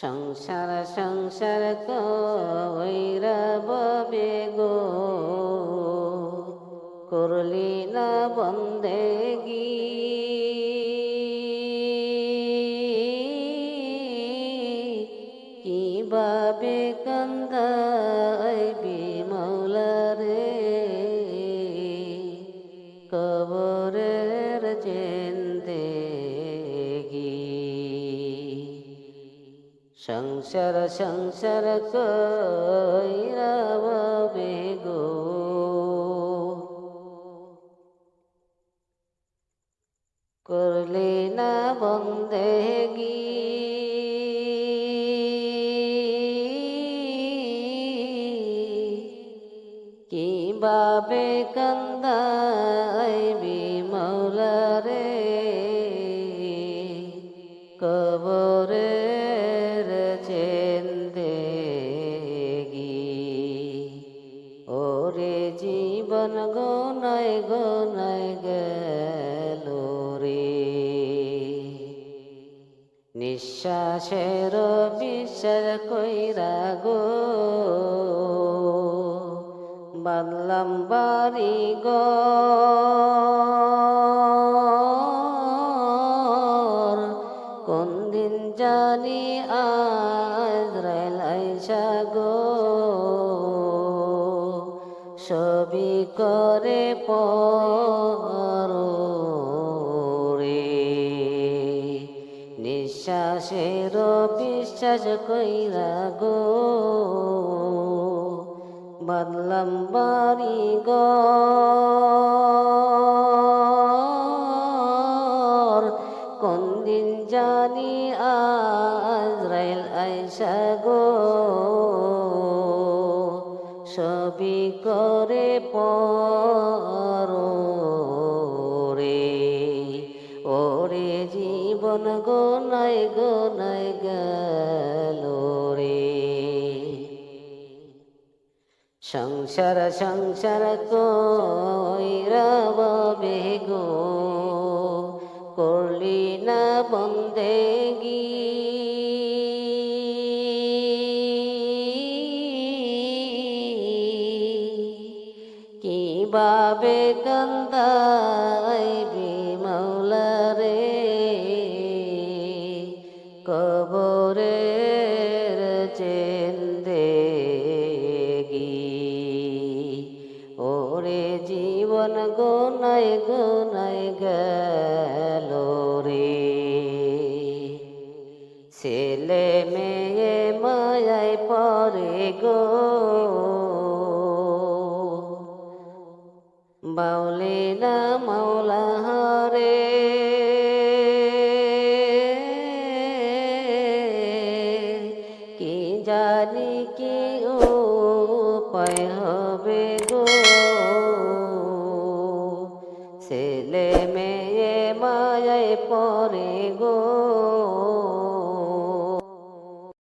সংসার সংসার কইরা ববে গো করলি না বন্দেগি কীভাবে কান্দাইবি মৌলারে কবরের জেন্দেগি সংসার সংসার কইরা ববে গো করলে না বন্দেগি কীভাবে কান্দাইবি মৌলারে কবরের ওরে জীবন গোনায় গোনায় গেল রে। নিঃশ্বাসের বিশ্বাস কইরা গো। বাদলাম বাড়ি গর কোন দিন জানি আজরাইল আইসা গো। সবই করে পর নিঃশ্বাসের বিশ্বাস কইরা গো বাদলাম বাড়ি গর কোন দিন জানি আজরাইল আইসা গো। সবই করে পর ওরে জীবন গোনায় গোনায় গেল রে সংসার সংসার কইরা ববে গো করলি না বন্দেগি কীভাবে কান্দাইবি মৌলারে কবরের চেন্দেগি ওরে জীবন গোনায় গোনায় গেল রে। ছেলে মেয়ে মায়ায় পরে গো। বাউলে না মাওলা হরে। কি জানি কি উপায় হবে গো? ছেলে মেয়ে মায়ায় পরে গো।